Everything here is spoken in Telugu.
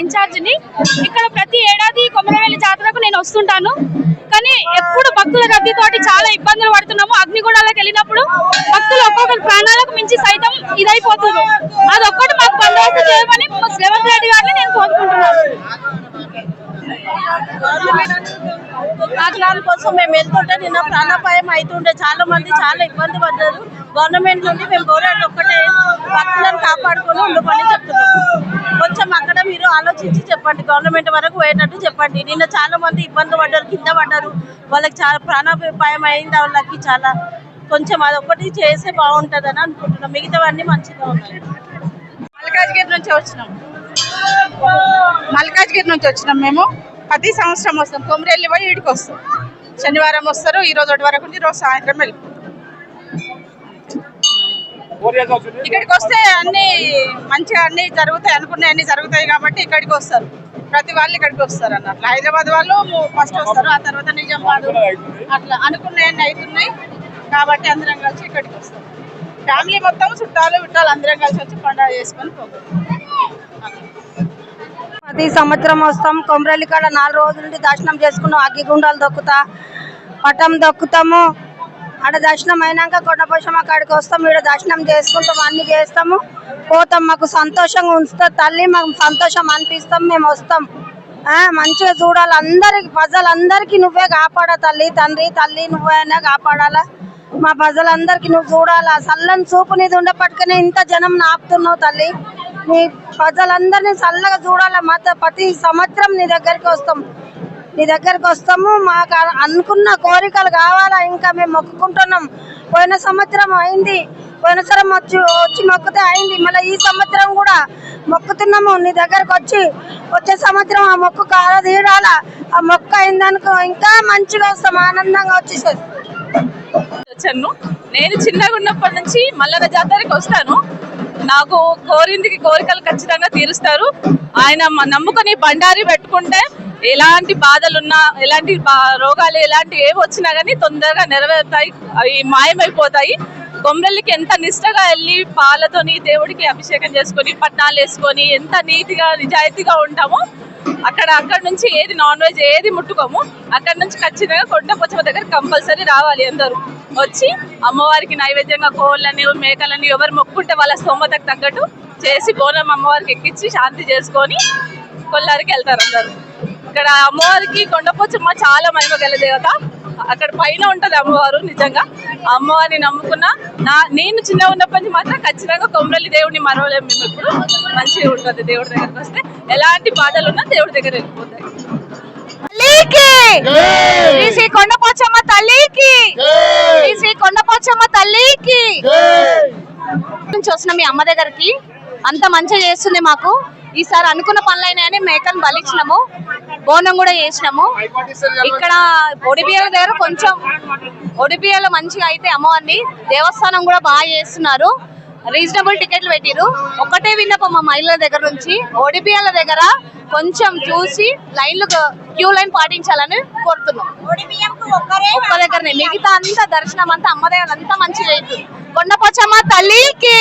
ఇన్ఛార్జిని. ఇక్కడ ప్రతి ఏడాది కొమరవెల్లి జాతరకు నేను వస్తుంటాను. కానీ ఎప్పుడు భక్తుల రద్దీతోటి చాలా ఇబ్బందులు పడుతున్నాము. అగ్నిగూడలోకి వెళ్ళినప్పుడు భక్తులు ఒక్కొక్కరు ప్రాణాలకు మించి సైతం ఇదైపోతున్నారు. అదొక్కటి మాకు బందోబస్తు చేయమని రేవంత్ రెడ్డి గారిని నేను కోరుకుంటున్నాను. కాకినాడ కోసం మేము వెళ్తుంటే నిన్న ప్రాణాపాయం అవుతుండే. చాలా మంది చాలా ఇబ్బంది పడ్డారు. గవర్నమెంట్ నుండి మేము కోరేది ఒక్కటే భక్తులను కాపాడుకొని ఉండమని చెప్తున్నాం. కొంచెం అక్కడ మీరు ఆలోచించి చెప్పండి. గవర్నమెంట్ వరకు పోయేటట్టు చెప్పండి. నిన్న చాలా మంది ఇబ్బంది పడ్డారు కింద పడ్డారు. వాళ్ళకి చాలా ప్రాణాపాయం అయింది వాళ్ళకి చాలా. కొంచెం అదొక్కటి చేస్తే బాగుంటుందని అనుకుంటున్నాం. మిగతావన్నీ మంచిగా ఉన్నాయి. మల్కాజ్గిరి నుంచి వచ్చినాం. మల్కాజ్గిరి నుంచి వచ్చినాం మేము. ప్రతి సంవత్సరం వస్తాం కొమరెల్లి పోయి ఇడికి వస్తాం శనివారం వస్తారు ఈ రోజు ఒకటి వరకు ఈ రోజు సాయంత్రం వెళ్ళిపోతాం ఇక్కడికి వస్తే అన్ని మంచిగా అన్ని జరుగుతాయి అనుకున్నాయి అన్ని జరుగుతాయి కాబట్టి ఇక్కడికి వస్తారు. ప్రతి వాళ్ళు ఇక్కడికి వస్తారు అన్నట్లు హైదరాబాద్ వాళ్ళు ఫస్ట్ వస్తారు ఆ తర్వాత నిజామాబాద్ అట్లా అనుకున్నాయన్ని అవుతున్నాయి. కాబట్టి అందరం కలిసి ఇక్కడికి వస్తారు ఫ్యామిలీ మొత్తం చుట్టాలు విట్టాలు అందరం కలిసి వచ్చి పండుగ చేసుకొని పోతాం. ప్రతి సంవత్సరం వస్తాం. కొమరల్లి కాడ నాలుగు రోజుల నుండి దర్శనం చేసుకున్నాం. అగ్గిగుండాలు దొక్కుతా పటం దొక్కుతాము. ఆడ దర్శనం అయినాక కొండపోషమ్మ కాడికి వస్తాం. ఈడ దర్శనం చేసుకుంటాం. అన్ని చేస్తాము. పోతాం. మాకు సంతోషంగా ఉంచుతా తల్లి. మాకు సంతోషం అనిపిస్తాం. మేము వస్తాం. మంచిగా చూడాలి. అందరికి ప్రజలందరికీ నువ్వే కాపాడా తల్లి. తండ్రి తల్లి నువ్వైనా కాపాడాలా? మా ప్రజలందరికీ నువ్వు చూడాలా? చల్లని చూపు నీది ఉండేప్పటికనే ఇంత జనం నాపుతున్నావు తల్లి. నీ ప్రజలందరినీ చల్లగా చూడాలా? మా ప్రతి సంవత్సరం నీ దగ్గరికి వస్తాం. నీ దగ్గరికి వస్తాము. మాకు అనుకున్న కోరికలు కావాలా? ఇంకా మేము మొక్కుకుంటున్నాం. పోయిన సంవత్సరం అయింది. పోయిన సంవత్సరం వచ్చి వచ్చి మొక్కితే అయింది. మళ్ళీ ఈ సంవత్సరం కూడా మొక్కుతున్నాము. నీ దగ్గరకు వచ్చి వచ్చే సంవత్సరం ఆ మొక్కు కాల తీరాలా? ఆ మొక్క అయిందనుకో ఇంకా మంచిగా వస్తాం. ఆనందంగా వచ్చేసేది. వచ్చాను. నేను చిన్నగా ఉన్నప్పటి నుంచి మల్లన్న జాతరకి వస్తాను. నాకు కోరిందికి కోరికలు ఖచ్చితంగా తీరుస్తారు. ఆయన నమ్ముకొని బండారి పెట్టుకుంటే ఎలాంటి బాధలున్నా ఎలాంటి బా- రోగాలు ఎలాంటి ఏవి వచ్చినా కానీ తొందరగా నెరవేరుతాయి అవి మాయమైపోతాయి. కొమ్రెల్లికి ఎంత నిష్టగా వెళ్ళి పాలతోని దేవుడికి అభిషేకం చేసుకొని పట్నాలు వేసుకొని ఎంత నీతిగా నిజాయితీగా ఉంటామో అక్కడ అక్కడ నుంచి ఏది నాన్ వెజ్ ఏది ముట్టుకోము. అక్కడ నుంచి ఖచ్చితంగా కొండపోచమ్మ దగ్గర కంపల్సరీ రావాలి అందరూ. వచ్చి అమ్మవారికి నైవేద్యంగా కోళ్ళని మేకలని ఎవరు మొక్కుంటే వాళ్ళ స్తోమతకు తగ్గట్టు చేసి బోనం అమ్మవారికి ఎక్కించి శాంతి చేసుకొని కొల్లారికి వెళ్తారు అందరూ. ఇక్కడ అమ్మవారికి కొండపోచమ్మ చాలా మహిమ గల దేవత. అక్కడ పైన ఉంటది అమ్మవారు నిజంగా. అమ్మవారిని నమ్ముకున్న నా నేను చిన్న ఉన్నప్పటి నుంచి మాత్రం ఖచ్చితంగా కొమరల్లి దేవుడిని మరవలేము మేము ఇప్పుడు మంచిగా ఉంటుంది దేవుడి దగ్గరకు వస్తే. ఎలాంటి బాధలు ఉన్నా దేవుడి దగ్గర వెళ్ళిపోతాయి తల్లికి శ్రీ శ్రీ కొండపోచమ్మ తల్లికి శ్రీ శ్రీ కొండపోచమ్మ తల్లికి నుంచి వస్తున్న మీ అమ్మ దగ్గరికి అంత మంచిగా చేస్తుంది మాకు. ఈసారి అనుకున్న పనులైనాయని మేకను బలిచ్చినాము బోనం కూడా చేసినాము. ఇక్కడ ఒడిబియ్యాల దగ్గర కొంచెం ఒడిబియ్యాలు మంచిగా అయితే అమ్మవారిని. దేవస్థానం కూడా బాగా చేస్తున్నారు. రీజనబుల్ టికెట్లు పెట్టిరు ఒకటే విన్నపం మా మహిళల దగ్గర నుంచి. ఒడిబియ్యాల దగ్గర కొంచెం చూసి లైన్లు క్యూ లైన్ పాటించాలని కోరుతున్నాం. ఒక్క దగ్గరనే. మిగతా అంతా దర్శనం అంతా అమ్మ దగ్గర అంతా మంచిగా అవుతుంది కొండపోచమ్మ తల్లికి!